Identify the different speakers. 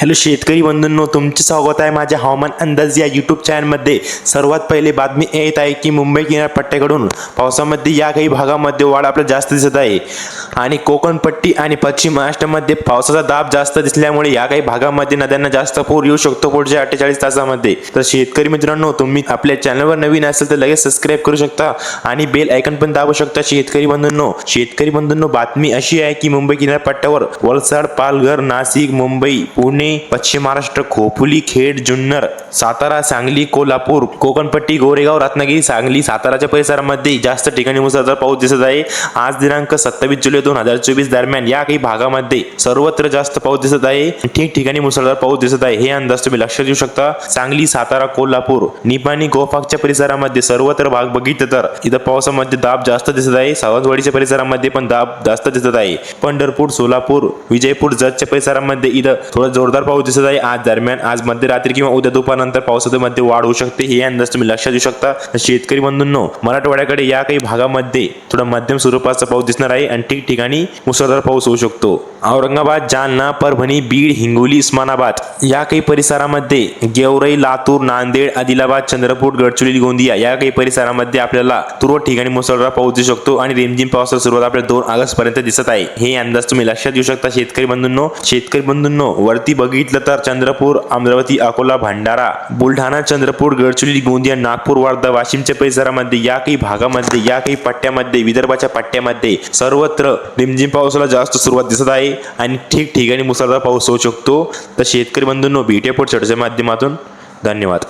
Speaker 1: Hello शेतकरी बंधूंनो तुमचे स्वागत आहे माझ्या हवामान अंदाज या यूट्यूब चॅनलमध्ये सर्वात पहिले बातमी येत आहे की मुंबई किनारपट्ट्याकडून पावसामध्ये या काही भागामध्ये वाढ आपल्याला जास्त दिसत आहे. आणि कोकणपट्टी आणि पश्चिम महाराष्ट्रामध्ये पावसाचा दाब जास्त दिसल्यामुळे या काही भागामध्ये नद्यांना जास्त पूर येऊ शकतो पुढच्या अठ्ठेचाळीस तासामध्ये. तर शेतकरी मित्रांनो तुम्ही आपल्या चॅनलवर नवीन असेल तर लगेच सबस्क्राईब करू शकता आणि बेल आयकन पण दाबू शकता शेतकरी बंधूंनो. शेतकरी बंधूंनो बातमी अशी आहे की मुंबई किनारपट्ट्यावर वलसाड पालघर नाशिक मुंबई पुणे पश्चिम महाराष्ट्र खोपोली खेड जुन्नर सातारा सांगली कोल्हापूर कोकणपट्टी गोरेगाव रत्नागिरी सांगली साताराच्या परिसरामध्ये जास्त ठिकाणी मुसळधार पाऊस दिसत आहे. आज दिनांक सत्तावीस जुलै दोन हजार चोवीस दरम्यान या काही भागामध्ये सर्वत्र जास्त पाऊस दिसत आहे. ठिकठिकाणी मुसळधार पाऊस दिसत आहे. हे अंदाज तुम्ही लक्षात देऊ शकता. सांगली सातारा कोल्हापूर निपाणी गोपाकच्या परिसरामध्ये सर्वत्र भाग बघितलं तर इथं पावसामध्ये दाब जास्त दिसत आहे. सावंतवाडीच्या परिसरामध्ये पण दाब जास्त दिसत आहे. पंढरपूर सोलापूर विजयपूर जतच्या परिसरामध्ये इथं थोडं जोरदार पाऊस दिसत आहे. आज दरम्यान आज मध्यरात्री किंवा उद्या दुपारनंतर पावसामध्ये वाढ होऊ शकते. हे अंदाज तुम्ही लक्षात देऊ शकता. शेतकरी बंधूंनो मराठवाड्याकडे या काही भागामध्ये थोडा मध्यम स्वरूपाचा पाऊस दिसणार आहे आणि ठिकठिकाणी मुसळधार पाऊस होऊ शकतो. औरंगाबाद जालना परभणी बीड हिंगोली उस्मानाबाद या काही परिसरामध्ये गेवराई लातूर नांदेड आदिलाबाद चंद्रपूर गडचिरोली गोंदिया या काही परिसरामध्ये आपल्याला तुरळक ठिकाणी मुसळधार पाऊस दिसू शकतो आणि रिमझिम पावसाची सुरुवात आपल्याला दोन ऑगस्ट पर्यंत दिसत आहे. हे अंदाज तुम्ही लक्षात देऊ शकता शेतकरी बंधूंनो. शेतकरी बंधूंनो वरती बघितलं तर चंद्रपूर अमरावती अकोला भंडारा बुलढाणा चंद्रपूर गडचिरोली गोंदिया नागपूर वर्धा वाशिमच्या परिसरामध्ये या काही भागामध्ये या काही पट्ट्यामध्ये विदर्भाच्या पट्ट्यामध्ये सर्वत्र रिमझिम पावसाला जास्त सुरुवात दिसत आहे. आणि ठिकठिकाणी मुसळधार पाऊस होऊ शकतो. तर शेतकरी बंधूंनो भेटूया पुढच्या चर्चेच्या माध्यमातून. धन्यवाद.